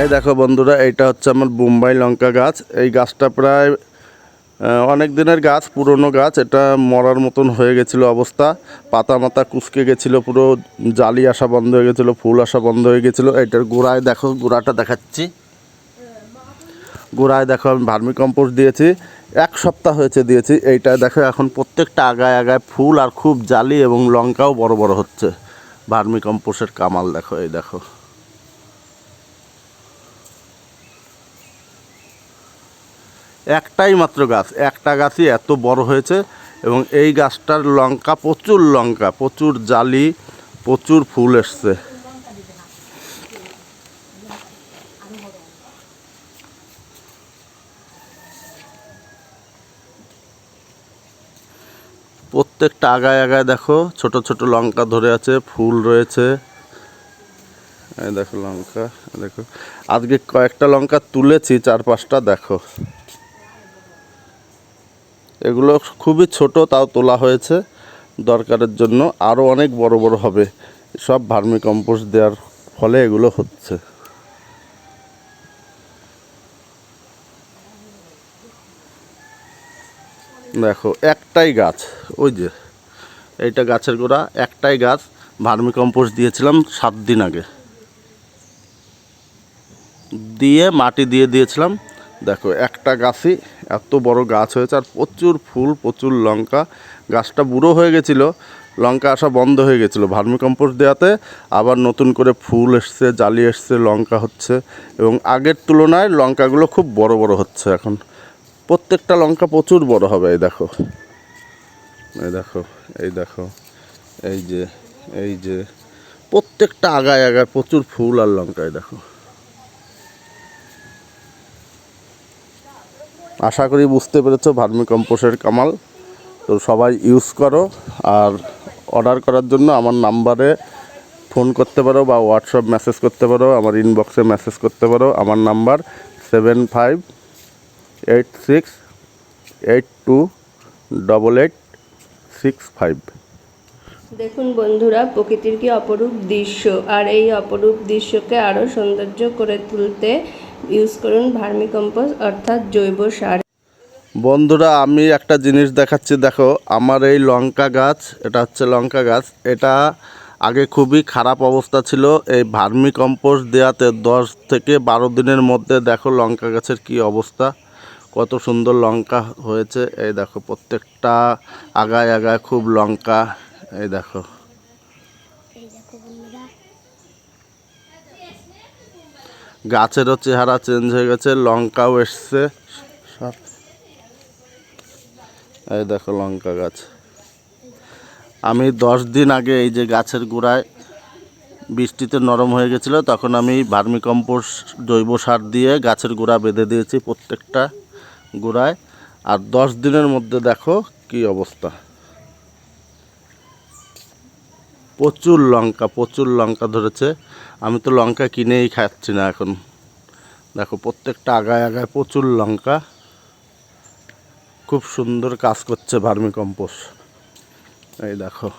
এই দেখো বন্ধুরা এটা হচ্ছে আমার বোম্বাই লঙ্কা গাছ। এই গাছটা প্রায় অনেক দিনের গাছ, পুরনো গাছ। এটা মরার মতন হয়ে গেছিল অবস্থা। পাতা মাতা কুচকে গেছিল, পুরো জালি আসা বন্ধ হয়ে গেছিল, ফুল আসা বন্ধ হয়ে গেছিল। এইটার গোড়ায় দেখো, গোড়াটা দেখাচ্ছি। গোড়ায় দেখো, আমি ভার্মি কম্পোস্ট দিয়েছি। এক সপ্তাহ হয়েছে দিয়েছি। এইটা দেখো, এখন প্রত্যেকটা আগায় আগায় ফুল আর খুব জালি এবং লঙ্কাও বড় বড় হচ্ছে। ভার্মি কম্পোস্টের কামাল দেখো, এই দেখো। একটাই মাত্র গাছ। একটা গাছই এত বড় হয়েছে এবং এই গাছটার লঙ্কা, প্রচুর লঙ্কা, প্রচুর জালি, প্রচুর ফুল এসছে। প্রত্যেকটা আগায় আগায় দেখো, ছোট ছোট লঙ্কা ধরে আছে, ফুল রয়েছে। দেখো লঙ্কা, দেখো। আজকে কয়েকটা লঙ্কা তুলেছি, চার পাঁচটা দেখো। এগুলো খুবই ছোট, তাও তোলা হয়েছে। দরকারের জন্য আরও অনেক বড় বড় হবে। সব ভার্মি কম্পোস্ট দেওয়ার ফলে এগুলো হচ্ছে। দেখো, একটাই গাছ, ওই যে, এইটা গাছের গোড়া, একটাই গাছ ভার্মি কম্পোস্ট দিয়েছিলাম সাত দিন আগে। দিয়ে মাটি দিয়ে দিয়েছিলাম। দেখো, একটা গাছই এত বড় গাছ হয়েছে আর প্রচুর ফুল, প্রচুর লঙ্কা। গাছটা বুড়ো হয়ে গেছিল, লঙ্কা আসা বন্ধ হয়ে গেছিল ভার্মিকম্পোস্ট দেওয়াতে। আবার নতুন করে ফুল এসছে, জালি এসছে, লঙ্কা হচ্ছে এবং আগের তুলনায় লঙ্কাগুলো খুব বড় বড় হচ্ছে এখন। প্রত্যেকটা লঙ্কা প্রচুর বড় হবে, এই দেখো। এই দেখো এই দেখো, এই যে এই যে। প্রত্যেকটা আগায় আগায় প্রচুর ফুল আর লঙ্কায় দেখো। আশা করি বুঝতে পেরেছ ভার্মি কম্পোস্টের কামাল। তো সবাই ইউজ করো, আর অর্ডার করার জন্য আমার নাম্বারে ফোন করতে পারো বা হোয়াটসঅ্যাপ মেসেজ করতে পারো, আমার ইনবক্সে মেসেজ করতে পারো। আমার number seven five eight six eight two double eight six five দেখুন বন্ধুরা, প্রকৃতির কি অপরূপ দৃশ্য, আর এই অপরূপ দৃশ্যকে আরও সৌন্দর্য করে তুলতে ইউজ করুন ভার্মিকম্পোস্ট অর্থাৎ জৈব সার। বন্ধুরা আমি একটা জিনিস দেখাচ্ছি দেখো আমার এই লঙ্কা গাছ এটা হচ্ছে লঙ্কা গাছ এটা আগে খুবই খারাপ অবস্থা ছিল এই ভার্মি কম্পোস্ট দেওয়াতে দশ থেকে বারো দিনের মধ্যে দেখো লঙ্কা গাছের কি অবস্থা কত সুন্দর লঙ্কা হয়েছে এই দেখো প্রত্যেকটা আগায় আগায় খুব লঙ্কা এই দেখো। এই দেখো বন্ধুরা গাছেরও চেহারা চেঞ্জ হয়ে গেছে, লঙ্কাও এসছে। সব। এই দেখো লঙ্কা গাছ। আমি দশ দিন আগে এই যে গাছের গোড়ায় বৃষ্টিতে নরম হয়ে গেছিল, তখন আমি ভার্মি কম্পোস্ট জৈব সার দিয়ে গাছের গোড়া বেঁধে দিয়েছি প্রত্যেকটা গোড়ায়। আর দশ দিনের মধ্যে দেখো কি অবস্থা। প্রচুর লঙ্কা প্রচুর লঙ্কা ধরেছে। আমি তো লঙ্কা কিনেই খাচ্ছি না এখন। দেখো, প্রত্যেকটা আগায় আগায় প্রচুর লঙ্কা। খুব সুন্দর কাজ করছে ভার্মি কম্পোস্ট এই দেখো।